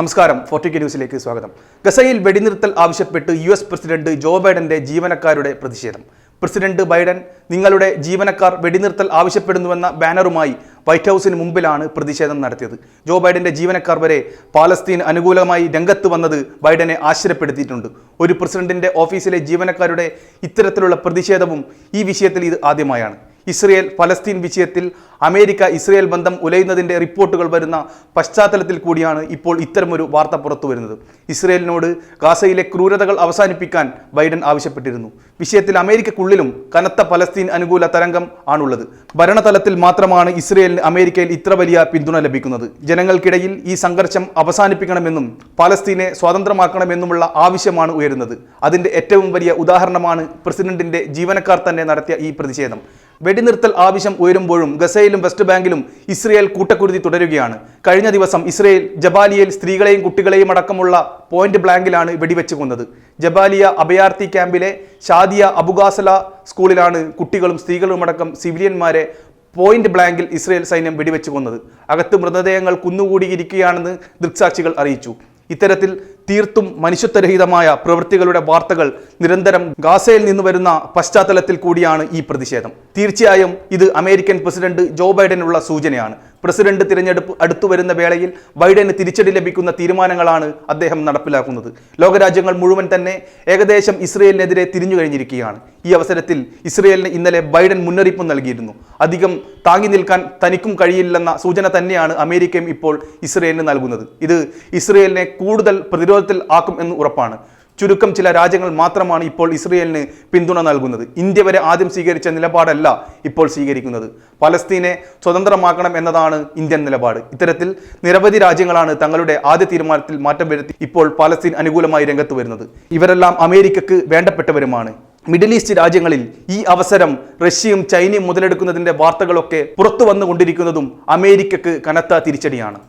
നമസ്കാരം. Forty K ന്യൂസിലേക്ക് സ്വാഗതം. ഗസയിൽ വെടിനിർത്തൽ ആവശ്യപ്പെട്ട് യു എസ് പ്രസിഡന്റ് ജോ ബൈഡന്റെ ജീവനക്കാരുടെ പ്രതിഷേധം. പ്രസിഡന്റ് ബൈഡൻ നിങ്ങളുടെ ജീവനക്കാർ വെടിനിർത്തൽ ആവശ്യപ്പെടുന്നുവെന്ന ബാനറുമായി വൈറ്റ് ഹൗസിന് മുമ്പിലാണ് പ്രതിഷേധം നടത്തിയത്. ജോ ബൈഡന്റെ ജീവനക്കാർ വരെ പാലസ്തീൻ അനുകൂലമായി രംഗത്ത് വന്നത് ബൈഡനെ ആശ്ചര്യപ്പെടുത്തിയിട്ടുണ്ട്. ഒരു പ്രസിഡന്റിന്റെ ഓഫീസിലെ ജീവനക്കാരുടെ ഇത്തരത്തിലുള്ള പ്രതിഷേധവും ഈ വിഷയത്തിൽ ഇത് ആദ്യമായാണ്. ഇസ്രയേൽ ഫലസ്തീൻ വിഷയത്തിൽ അമേരിക്ക ഇസ്രയേൽ ബന്ധം ഉലയുന്നതിന്റെ റിപ്പോർട്ടുകൾ വരുന്ന പശ്ചാത്തലത്തിൽ കൂടിയാണ് ഇപ്പോൾ ഇത്തരമൊരു വാർത്ത പുറത്തു വരുന്നത്. ഇസ്രയേലിനോട് ഗാസയിലെ ക്രൂരതകൾ അവസാനിപ്പിക്കാൻ ബൈഡൻ ആവശ്യപ്പെട്ടിരുന്നു. വിഷയത്തിൽ അമേരിക്കക്കുള്ളിലും കനത്ത ഫലസ്തീൻ അനുകൂല തരംഗം ആണുള്ളത്. ഭരണതലത്തിൽ മാത്രമാണ് ഇസ്രയേലിന് അമേരിക്കയിൽ ഇത്ര വലിയ പിന്തുണ ലഭിക്കുന്നത്. ജനങ്ങൾക്കിടയിൽ ഈ സംഘർഷം അവസാനിപ്പിക്കണമെന്നും പാലസ്തീനെ സ്വതന്ത്രമാക്കണമെന്നുമുള്ള ആവശ്യമാണ് ഉയരുന്നത്. അതിന്റെ ഏറ്റവും വലിയ ഉദാഹരണമാണ് പ്രസിഡന്റിന്റെ ജീവനക്കാർ തന്നെ നടത്തിയ ഈ പ്രതിഷേധം. വെടിനിർത്തൽ ആവശ്യം ഉയരുമ്പോഴും ഗസയിലും വെസ്റ്റ് ബാങ്കിലും ഇസ്രയേൽ കൂട്ടക്കുരുതി തുടരുകയാണ്. കഴിഞ്ഞ ദിവസം ഇസ്രയേൽ ജബാലിയയിൽ സ്ത്രീകളെയും കുട്ടികളെയും അടക്കമുള്ള പോയിന്റ് ബ്ലാങ്കിലാണ് വെടിവെച്ച് കൊന്നത്. ജബാലിയ അഭയാർത്ഥി ക്യാമ്പിലെ ഷാദിയ അബുഗാസല സ്കൂളിലാണ് കുട്ടികളും സ്ത്രീകളും അടക്കം സിവിലിയന്മാരെ പോയിന്റ് ബ്ലാങ്കിൽ ഇസ്രയേൽ സൈന്യം വെടിവെച്ച് കൊന്നത്. അകത്ത് മൃതദേഹങ്ങൾ കുന്നുകൂടിയിരിക്കുകയാണെന്ന് ദൃക്സാക്ഷികൾ അറിയിച്ചു. ഇത്തരത്തിൽ തീർത്തും മനുഷ്യത്വരഹിതമായ പ്രവൃത്തികളുടെ വാർത്തകൾ നിരന്തരം ഗാസയിൽ നിന്ന് വരുന്ന പശ്ചാത്തലത്തിൽ കൂടിയാണ് ഈ പ്രതിഷേധം. തീർച്ചയായും ഇത് അമേരിക്കൻ പ്രസിഡന്റ് ജോ ബൈഡനുള്ള സൂചനയാണ്. പ്രസിഡന്റ് തിരഞ്ഞെടുപ്പ് അടുത്തു വരുന്ന വേളയിൽ ബൈഡന് തിരിച്ചടി ലഭിക്കുന്ന തീരുമാനങ്ങളാണ് അദ്ദേഹം നടപ്പിലാക്കുന്നത്. ലോകരാജ്യങ്ങൾ മുഴുവൻ തന്നെ ഏകദേശം ഇസ്രയേലിനെതിരെ തിരിഞ്ഞു കഴിഞ്ഞിരിക്കുകയാണ്. ഈ അവസരത്തിൽ ഇസ്രയേലിന് ഇന്നലെ ബൈഡൻ മുന്നറിയിപ്പ് നൽകിയിരുന്നു. അധികം താങ്ങി നിൽക്കാൻ തനിക്കും കഴിയില്ലെന്ന സൂചന തന്നെയാണ് അമേരിക്കയും ഇപ്പോൾ ഇസ്രയേലിന് നൽകുന്നത്. ഇത് ഇസ്രയേലിനെ കൂടുതൽ പ്രതിരോധത്തിൽ ആക്കും എന്ന് ഉറപ്പാണ്. ചുരുക്കം ചില രാജ്യങ്ങൾ മാത്രമാണ് ഇപ്പോൾ ഇസ്രയേലിന് പിന്തുണ നൽകുന്നത്. ഇന്ത്യ വരെ ആദ്യം സ്വീകരിച്ച നിലപാടല്ല ഇപ്പോൾ സ്വീകരിക്കുന്നത്. പലസ്തീനെ സ്വതന്ത്രമാക്കണം എന്നതാണ് ഇന്ത്യൻ നിലപാട്. ഇത്തരത്തിൽ നിരവധി രാജ്യങ്ങളാണ് തങ്ങളുടെ ആദ്യ തീരുമാനത്തിൽ മാറ്റം വരുത്തി ഇപ്പോൾ പലസ്തീൻ അനുകൂലമായി രംഗത്ത് വരുന്നത്. ഇവരെല്ലാം അമേരിക്കക്ക് വേണ്ടപ്പെട്ടവരുമാണ്. മിഡിൽ ഈസ്റ്റ് രാജ്യങ്ങളിൽ ഈ അവസരം റഷ്യയും ചൈനയും മുതലെടുക്കുന്നതിന്റെ വാർത്തകളൊക്കെ പുറത്തു വന്നുകൊണ്ടിരിക്കുന്നതും അമേരിക്കക്ക് കനത്ത തിരിച്ചടിയാണ്.